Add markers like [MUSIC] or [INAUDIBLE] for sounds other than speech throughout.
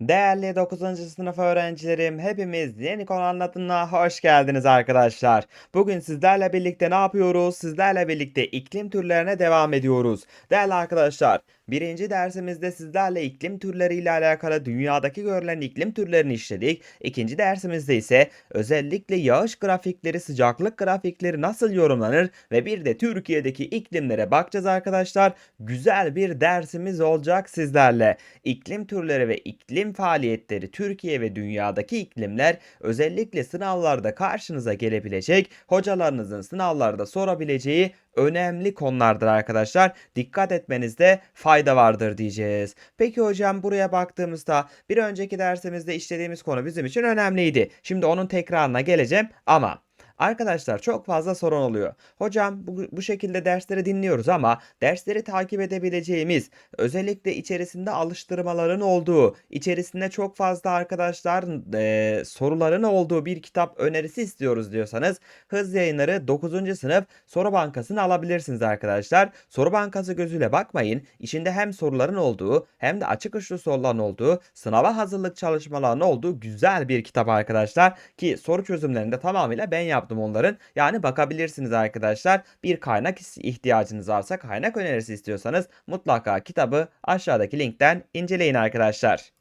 Değerli 9. sınıf öğrencilerim, hepimiz yeni konu anlatımına hoş geldiniz arkadaşlar. Bugün sizlerle birlikte ne yapıyoruz? Sizlerle birlikte iklim türlerine devam ediyoruz. Değerli arkadaşlar, birinci dersimizde sizlerle iklim türleriyle alakalı dünyadaki görülen iklim türlerini işledik. İkinci dersimizde ise özellikle yağış grafikleri, sıcaklık grafikleri nasıl yorumlanır ve bir de Türkiye'deki iklimlere bakacağız arkadaşlar. Güzel bir dersimiz olacak sizlerle. İklim türleri ve iklim faaliyetleri Türkiye ve dünyadaki iklimler özellikle sınavlarda karşınıza gelebilecek, hocalarınızın sınavlarda sorabileceği önemli konulardır arkadaşlar. Dikkat etmenizde fayda vardır diyeceğiz. Peki hocam buraya baktığımızda bir önceki dersimizde işlediğimiz konu bizim için önemliydi. Şimdi onun tekrarına geleceğim ama Arkadaşlar çok fazla sorun oluyor. Hocam bu, bu şekilde dersleri dinliyoruz ama dersleri takip edebileceğimiz, özellikle içerisinde alıştırmaların olduğu, içerisinde çok fazla arkadaşlar e, soruların olduğu bir kitap önerisi istiyoruz diyorsanız Hız Yayınları 9. sınıf soru bankasını alabilirsiniz arkadaşlar. Soru bankası gözüyle bakmayın. İçinde hem soruların olduğu hem de açık uçlu soruların olduğu, sınava hazırlık çalışmalarının olduğu güzel bir kitap arkadaşlar ki soru çözümlerinde tamamıyla ben yaptım onların. Yani bakabilirsiniz arkadaşlar. Bir kaynak ihtiyacınız varsa kaynak önerisi istiyorsanız mutlaka kitabı aşağıdaki linkten inceleyin arkadaşlar.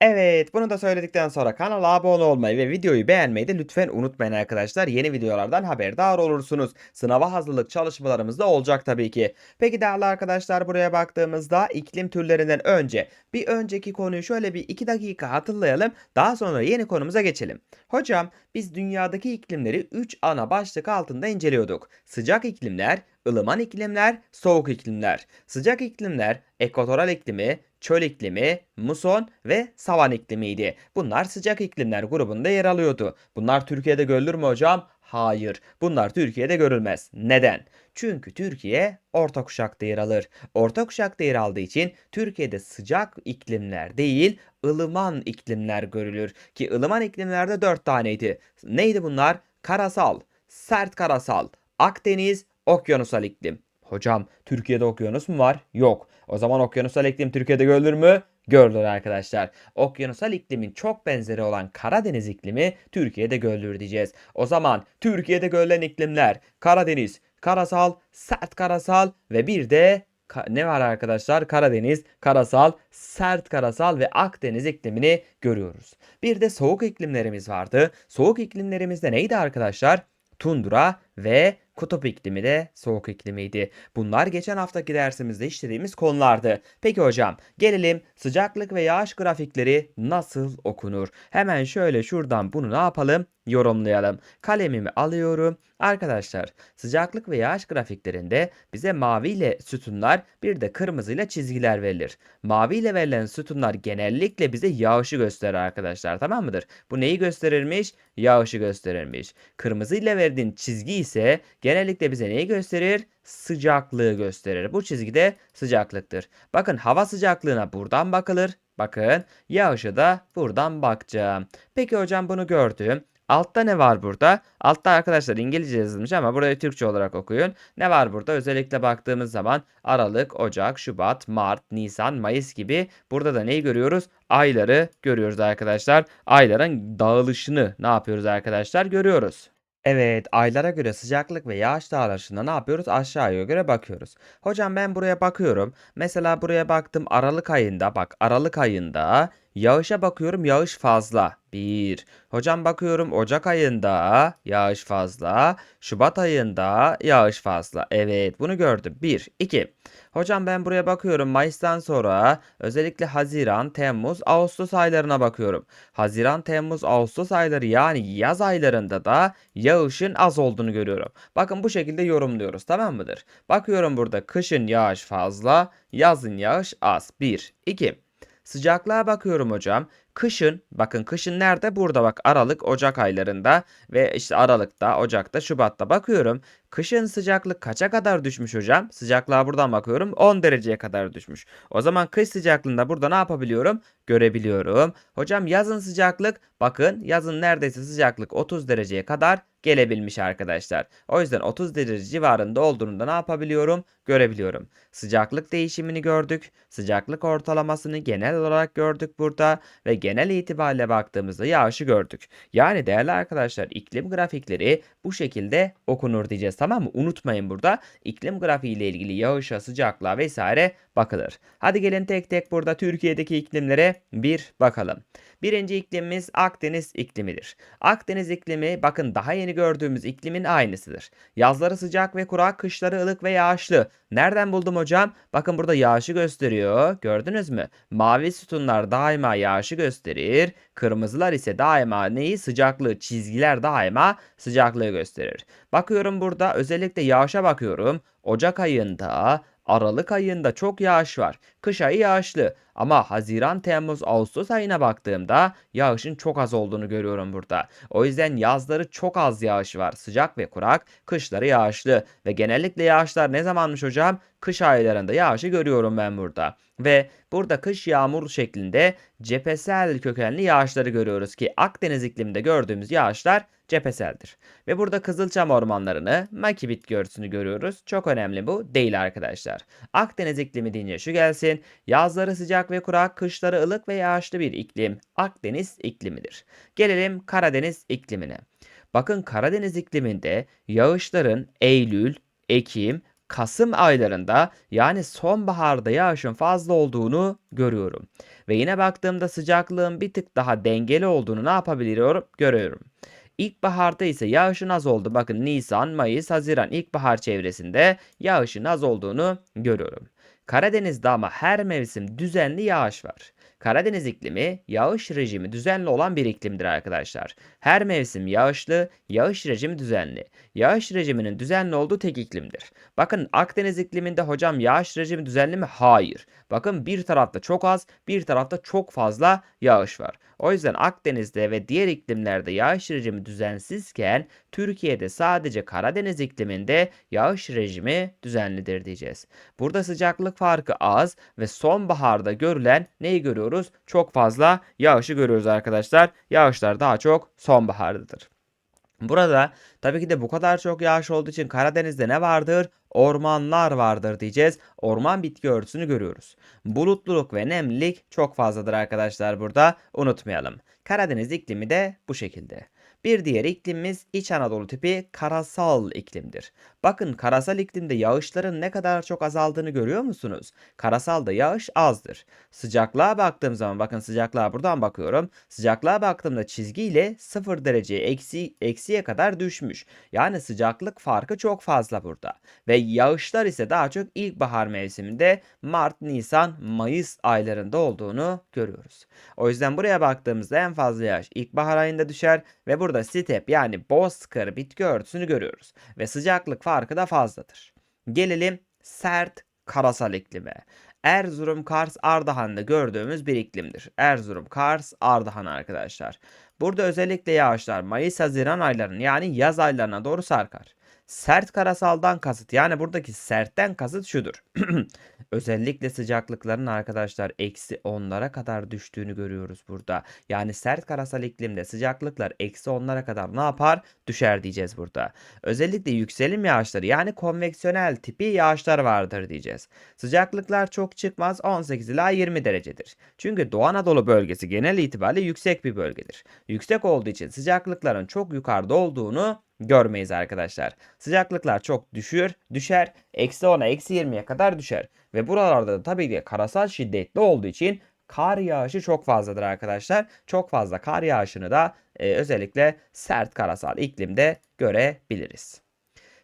Evet, bunu da söyledikten sonra kanala abone olmayı ve videoyu beğenmeyi de lütfen unutmayın arkadaşlar. Yeni videolardan haberdar olursunuz. Sınava hazırlık çalışmalarımız da olacak tabii ki. Peki değerli arkadaşlar buraya baktığımızda iklim türlerinden önce bir önceki konuyu şöyle bir iki dakika hatırlayalım. Daha sonra yeni konumuza geçelim. Hocam biz dünyadaki iklimleri 3 ana başlık altında inceliyorduk. Sıcak iklimler, ılıman iklimler, soğuk iklimler. Sıcak iklimler ekvatoral iklimi, çöl iklimi, muson ve savan iklimiydi. Bunlar sıcak iklimler grubunda yer alıyordu. Bunlar Türkiye'de görülür mü hocam? Hayır. Bunlar Türkiye'de görülmez. Neden? Çünkü Türkiye orta kuşakta yer alır. Orta kuşakta yer aldığı için Türkiye'de sıcak iklimler değil, ılıman iklimler görülür. Ki ılıman iklimlerde 4 taneydi. Neydi bunlar? Karasal, sert karasal, Akdeniz, okyanusal iklim. Hocam Türkiye'de okyanus mu var? Yok. O zaman okyanusal iklim Türkiye'de görülür mü? Görülür arkadaşlar. Okyanusal iklimin çok benzeri olan Karadeniz iklimi Türkiye'de görülür diyeceğiz. O zaman Türkiye'de görülen iklimler Karadeniz, karasal, sert karasal ve bir de ne var arkadaşlar? Karadeniz, karasal, sert karasal ve Akdeniz iklimini görüyoruz. Bir de soğuk iklimlerimiz vardı. Soğuk iklimlerimizde neydi arkadaşlar? Tundra ve kutup iklimi de soğuk iklimiydi. Bunlar geçen haftaki dersimizde işlediğimiz konulardı. Peki hocam gelelim sıcaklık ve yağış grafikleri nasıl okunur? Hemen şöyle şuradan bunu ne yapalım? Yorumlayalım. Kalemimi alıyorum. Arkadaşlar sıcaklık ve yağış grafiklerinde bize mavi ile sütunlar bir de kırmızı ile çizgiler verilir. Mavi ile verilen sütunlar genellikle bize yağışı gösterir arkadaşlar tamam mıdır? Bu neyi gösterirmiş? Yağışı gösterirmiş. Kırmızı ile verdiğin çizgi ise genellikle bize neyi gösterir? Sıcaklığı gösterir. Bu çizgide sıcaklıktır. Bakın hava sıcaklığına buradan bakılır. Bakın yağışı da buradan bakacağım. Peki hocam bunu gördüm. Altta ne var burada? Altta arkadaşlar İngilizce yazılmış ama burayı Türkçe olarak okuyun. Ne var burada? Özellikle baktığımız zaman Aralık, Ocak, Şubat, Mart, Nisan, Mayıs gibi burada da neyi görüyoruz? Ayları görüyoruz arkadaşlar. Ayların dağılışını ne yapıyoruz arkadaşlar? Görüyoruz. Evet, aylara göre sıcaklık ve yağış dağılışında ne yapıyoruz? Aşağıya göre bakıyoruz. Hocam ben buraya bakıyorum. Mesela buraya baktım Aralık ayında. Bak Aralık ayında yağışa bakıyorum yağış fazla. 1. Hocam bakıyorum Ocak ayında yağış fazla. Şubat ayında yağış fazla. Evet bunu gördüm. 1. 2. Hocam ben buraya bakıyorum Mayıs'tan sonra özellikle Haziran, Temmuz, Ağustos aylarına bakıyorum. Haziran, Temmuz, Ağustos ayları yani yaz aylarında da yağışın az olduğunu görüyorum. Bakın bu şekilde yorumluyoruz tamam mıdır? Bakıyorum burada kışın yağış fazla, yazın yağış az. 1. 2. Sıcaklığa bakıyorum hocam. kışın bakın kışın nerede? Burada bak Aralık, Ocak aylarında ve işte Aralık'ta, Ocak'ta, Şubat'ta bakıyorum. Kışın sıcaklık kaça kadar düşmüş hocam? Sıcaklığa buradan bakıyorum 10 dereceye kadar düşmüş. O zaman kış sıcaklığında burada ne yapabiliyorum? Görebiliyorum. Hocam yazın sıcaklık bakın yazın neredeyse sıcaklık 30 dereceye kadar gelebilmiş arkadaşlar. O yüzden 30 derece civarında olduğunu da ne yapabiliyorum? Görebiliyorum. Sıcaklık değişimini gördük. Sıcaklık ortalamasını genel olarak gördük burada ve genel itibariyle baktığımızda yağışı gördük. Yani değerli arkadaşlar iklim grafikleri bu şekilde okunur diyeceğiz tamam mı? Unutmayın burada iklim grafiği ile ilgili yağışa, sıcaklığa vesaire bakılır. Hadi gelin tek tek burada Türkiye'deki iklimlere bir bakalım. Birinci iklimimiz Akdeniz iklimidir. Akdeniz iklimi bakın daha yeni gördüğümüz iklimin aynısıdır. Yazları sıcak ve kurak, kışları ılık ve yağışlı. Nereden buldum hocam? Bakın burada yağışı gösteriyor. Gördünüz mü? Mavi sütunlar daima yağışı gösterir. Kırmızılar ise daima neyi? Sıcaklığı. Çizgiler daima sıcaklığı gösterir. Bakıyorum burada özellikle yağışa bakıyorum. Ocak ayında Aralık ayında çok yağış var. Kış ayı yağışlı ama Haziran, Temmuz, Ağustos ayına baktığımda yağışın çok az olduğunu görüyorum burada. O yüzden yazları çok az yağış var. Sıcak ve kurak, kışları yağışlı ve genellikle yağışlar ne zamanmış hocam? Kış aylarında yağışı görüyorum ben burada. Ve burada kış yağmur şeklinde cephesel kökenli yağışları görüyoruz ki Akdeniz ikliminde gördüğümüz yağışlar cepheseldir. Ve burada Kızılçam ormanlarını, maki bitki görüyoruz. Çok önemli bu değil arkadaşlar. Akdeniz iklimi deyince şu gelsin. Yazları sıcak ve kurak, kışları ılık ve yağışlı bir iklim. Akdeniz iklimidir. Gelelim Karadeniz iklimine. Bakın Karadeniz ikliminde yağışların Eylül, Ekim, Kasım aylarında yani sonbaharda yağışın fazla olduğunu görüyorum. Ve yine baktığımda sıcaklığın bir tık daha dengeli olduğunu ne yapabiliyorum? Görüyorum. İlkbaharda ise yağışın az oldu. Bakın Nisan, Mayıs, Haziran ilkbahar çevresinde yağışın az olduğunu görüyorum. Karadeniz'de ama her mevsim düzenli yağış var. Karadeniz iklimi yağış rejimi düzenli olan bir iklimdir arkadaşlar. Her mevsim yağışlı, yağış rejimi düzenli. Yağış rejiminin düzenli olduğu tek iklimdir. Bakın Akdeniz ikliminde hocam yağış rejimi düzenli mi? Hayır. Bakın bir tarafta çok az, bir tarafta çok fazla yağış var. O yüzden Akdeniz'de ve diğer iklimlerde yağış rejimi düzensizken Türkiye'de sadece Karadeniz ikliminde yağış rejimi düzenlidir diyeceğiz. Burada sıcaklık farkı az ve sonbaharda görülen neyi görüyoruz? Çok fazla yağışı görüyoruz arkadaşlar. Yağışlar daha çok sonbahardadır. Burada tabii ki de bu kadar çok yağış olduğu için Karadeniz'de ne vardır? Ormanlar vardır diyeceğiz. Orman bitki örtüsünü görüyoruz. Bulutluluk ve nemlilik çok fazladır arkadaşlar burada. Unutmayalım. Karadeniz iklimi de bu şekilde. Bir diğer iklimimiz İç Anadolu tipi karasal iklimdir. Bakın karasal iklimde yağışların ne kadar çok azaldığını görüyor musunuz? Karasalda yağış azdır. Sıcaklığa baktığım zaman bakın sıcaklığa buradan bakıyorum. Sıcaklığa baktığımda çizgiyle 0 dereceye eksi, eksiye kadar düşmüş. Yani sıcaklık farkı çok fazla burada. Ve yağışlar ise daha çok ilkbahar mevsiminde Mart, Nisan, Mayıs aylarında olduğunu görüyoruz. O yüzden buraya baktığımızda en fazla yağış ilkbahar ayında düşer ve burada step yani bozkır bitki örtüsünü görüyoruz. Ve sıcaklık farkı da fazladır. Gelelim sert karasal iklime. Erzurum, Kars, Ardahan'da gördüğümüz bir iklimdir. Erzurum, Kars, Ardahan arkadaşlar. Burada özellikle yağışlar Mayıs-Haziran aylarının yani yaz aylarına doğru sarkar. Sert karasaldan kasıt yani buradaki sertten kasıt şudur. [CLEARS THROAT] Özellikle sıcaklıkların arkadaşlar eksi 10'lara kadar düştüğünü görüyoruz burada. Yani sert karasal iklimde sıcaklıklar eksi 10'lara kadar ne yapar? Düşer diyeceğiz burada. Özellikle yükselim yağışları yani konveksiyonel tipi yağışlar vardır diyeceğiz. Sıcaklıklar çok çıkmaz 18 ila 20 derecedir. Çünkü Doğu Anadolu bölgesi genel itibariyle yüksek bir bölgedir. Yüksek olduğu için sıcaklıkların çok yukarıda olduğunu görmeyiz arkadaşlar. Sıcaklıklar çok düşür, düşer. Eksi 10'a eksi 20'ye kadar düşer. Ve buralarda da tabii ki karasal şiddetli olduğu için kar yağışı çok fazladır arkadaşlar. Çok fazla kar yağışını da e, özellikle sert karasal iklimde görebiliriz.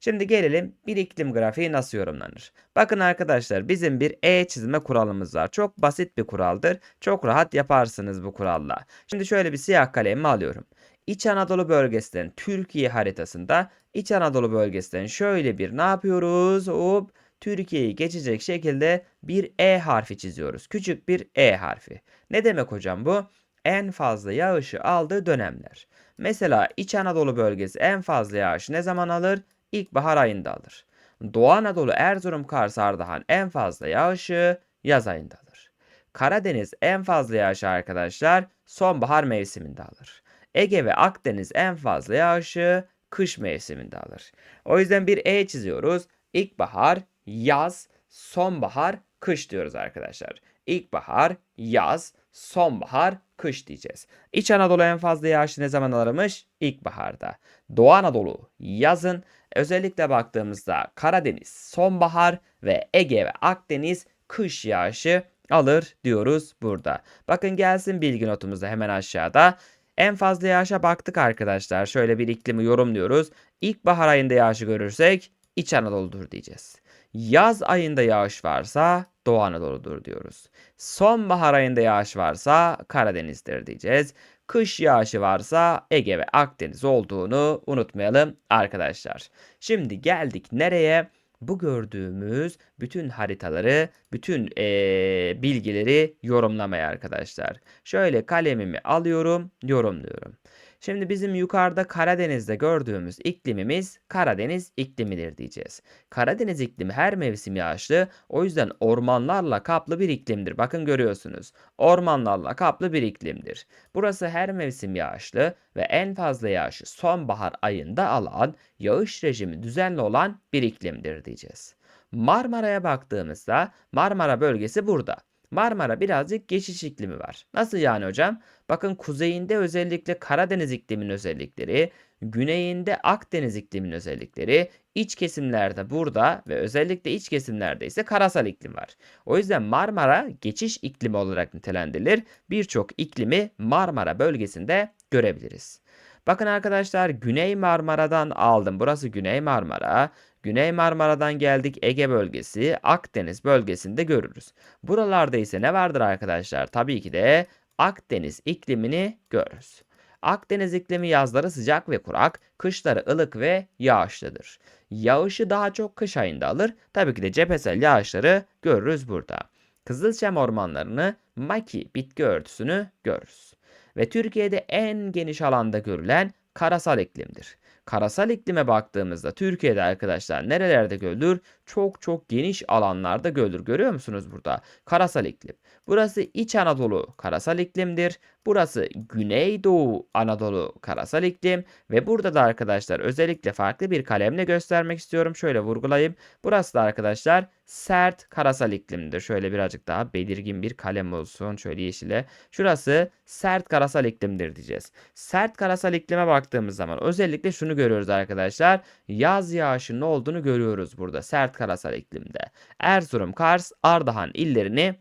Şimdi gelelim bir iklim grafiği nasıl yorumlanır? Bakın arkadaşlar bizim bir E çizme kuralımız var. Çok basit bir kuraldır. Çok rahat yaparsınız bu kuralla. Şimdi şöyle bir siyah kalemimi alıyorum. İç Anadolu bölgesinden Türkiye haritasında İç Anadolu bölgesinden şöyle bir ne yapıyoruz? Hop Türkiye'yi geçecek şekilde bir E harfi çiziyoruz. Küçük bir E harfi. Ne demek hocam bu? en fazla yağışı aldığı dönemler. Mesela İç Anadolu bölgesi en fazla yağışı ne zaman alır? İlkbahar ayında alır. Doğu Anadolu, Erzurum, Kars, Ardahan en fazla yağışı yaz ayında alır. Karadeniz en fazla yağışı arkadaşlar sonbahar mevsiminde alır. Ege ve Akdeniz en fazla yağışı kış mevsiminde alır. O yüzden bir E çiziyoruz. İlkbahar, yaz, sonbahar, kış diyoruz arkadaşlar. İlkbahar, yaz, sonbahar, kış diyeceğiz. İç Anadolu en fazla yağışı ne zaman alırmış? İlkbaharda. Doğu Anadolu yazın. Özellikle baktığımızda Karadeniz sonbahar ve Ege ve Akdeniz kış yağışı alır diyoruz burada. Bakın gelsin bilgi notumuzda hemen aşağıda. En fazla yağışa baktık arkadaşlar. Şöyle bir iklimi yorumluyoruz. İlkbahar ayında yağışı görürsek İç Anadolu'dur diyeceğiz. Yaz ayında yağış varsa Doğu Anadolu'dur diyoruz. Sonbahar ayında yağış varsa Karadeniz'dir diyeceğiz. Kış yağışı varsa Ege ve Akdeniz olduğunu unutmayalım arkadaşlar. Şimdi geldik nereye? Bu gördüğümüz bütün haritaları, bütün eee, bilgileri yorumlamaya arkadaşlar. Şöyle kalemimi alıyorum, yorumluyorum. Şimdi bizim yukarıda Karadeniz'de gördüğümüz iklimimiz Karadeniz iklimidir diyeceğiz. Karadeniz iklimi her mevsim yağışlı. O yüzden ormanlarla kaplı bir iklimdir. Bakın görüyorsunuz. Ormanlarla kaplı bir iklimdir. Burası her mevsim yağışlı ve en fazla yağışı sonbahar ayında alan, yağış rejimi düzenli olan bir iklimdir diyeceğiz. Marmara'ya baktığımızda Marmara bölgesi burada. Marmara birazcık geçiş iklimi var. Nasıl yani hocam? Bakın kuzeyinde özellikle Karadeniz ikliminin özellikleri, güneyinde Akdeniz ikliminin özellikleri, iç kesimlerde burada ve özellikle iç kesimlerde ise karasal iklim var. O yüzden Marmara geçiş iklimi olarak nitelendirilir. Birçok iklimi Marmara bölgesinde görebiliriz. Bakın arkadaşlar Güney Marmara'dan aldım. Burası Güney Marmara. Güney Marmara'dan geldik Ege bölgesi, Akdeniz bölgesinde görürüz. Buralarda ise ne vardır arkadaşlar? Tabii ki de Akdeniz iklimini görürüz. Akdeniz iklimi yazları sıcak ve kurak, kışları ılık ve yağışlıdır. Yağışı daha çok kış ayında alır. Tabii ki de cephesel yağışları görürüz burada. Kızılçam ormanlarını, maki bitki örtüsünü görürüz. Ve Türkiye'de en geniş alanda görülen karasal iklimdir. Karasal iklime baktığımızda Türkiye'de arkadaşlar nerelerde görülür? Çok çok geniş alanlarda görülür. Görüyor musunuz burada? Karasal iklim. Burası İç Anadolu karasal iklimdir. Burası Güneydoğu Anadolu karasal iklim ve burada da arkadaşlar özellikle farklı bir kalemle göstermek istiyorum. Şöyle vurgulayayım. Burası da arkadaşlar sert karasal iklimdir. Şöyle birazcık daha belirgin bir kalem olsun. Şöyle yeşile. Şurası sert karasal iklimdir diyeceğiz. Sert karasal iklime baktığımız zaman özellikle şunu görüyoruz arkadaşlar. Yaz yağışının olduğunu görüyoruz burada sert karasal iklimde. Erzurum, Kars, Ardahan illerini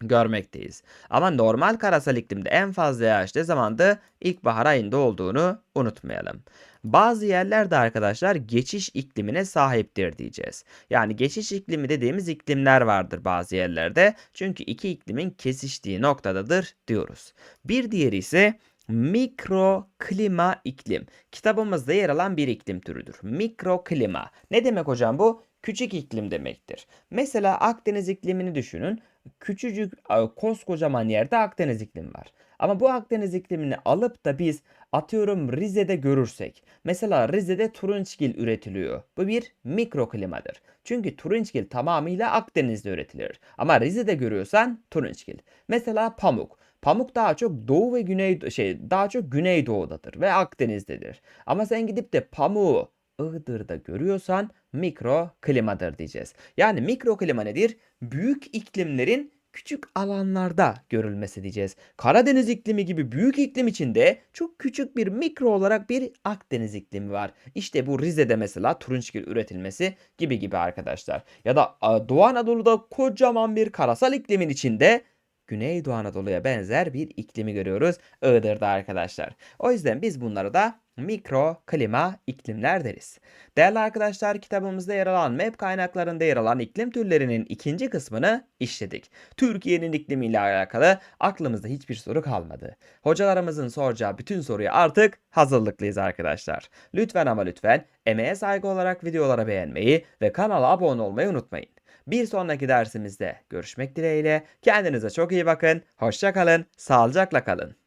görmekteyiz. Ama normal karasal iklimde en fazla yağış ne zamandı? İlkbahar ayında olduğunu unutmayalım. Bazı yerlerde arkadaşlar geçiş iklimine sahiptir diyeceğiz. Yani geçiş iklimi dediğimiz iklimler vardır bazı yerlerde. Çünkü iki iklimin kesiştiği noktadadır diyoruz. Bir diğeri ise mikroklima iklim. Kitabımızda yer alan bir iklim türüdür. Mikroklima. Ne demek hocam bu? Küçük iklim demektir. Mesela Akdeniz iklimini düşünün küçücük koskocaman yerde Akdeniz iklimi var. Ama bu Akdeniz iklimini alıp da biz atıyorum Rize'de görürsek. Mesela Rize'de turunçgil üretiliyor. Bu bir mikroklimadır. Çünkü turunçgil tamamıyla Akdeniz'de üretilir. Ama Rize'de görüyorsan turunçgil. Mesela pamuk. Pamuk daha çok doğu ve güney şey daha çok güneydoğudadır ve Akdeniz'dedir. Ama sen gidip de pamuğu Iğdır'da görüyorsan mikro klimadır diyeceğiz. Yani mikro klima nedir? Büyük iklimlerin küçük alanlarda görülmesi diyeceğiz. Karadeniz iklimi gibi büyük iklim içinde çok küçük bir mikro olarak bir Akdeniz iklimi var. İşte bu Rize'de mesela turunçgil üretilmesi gibi gibi arkadaşlar. Ya da Doğu Anadolu'da kocaman bir karasal iklimin içinde Güneydoğu Anadolu'ya benzer bir iklimi görüyoruz Iğdır'da arkadaşlar. O yüzden biz bunları da mikro klima iklimler deriz. Değerli arkadaşlar kitabımızda yer alan map kaynaklarında yer alan iklim türlerinin ikinci kısmını işledik. Türkiye'nin iklimiyle alakalı aklımızda hiçbir soru kalmadı. Hocalarımızın soracağı bütün soruya artık hazırlıklıyız arkadaşlar. Lütfen ama lütfen emeğe saygı olarak videolara beğenmeyi ve kanala abone olmayı unutmayın. Bir sonraki dersimizde görüşmek dileğiyle. Kendinize çok iyi bakın. Hoşça kalın. Sağlıcakla kalın.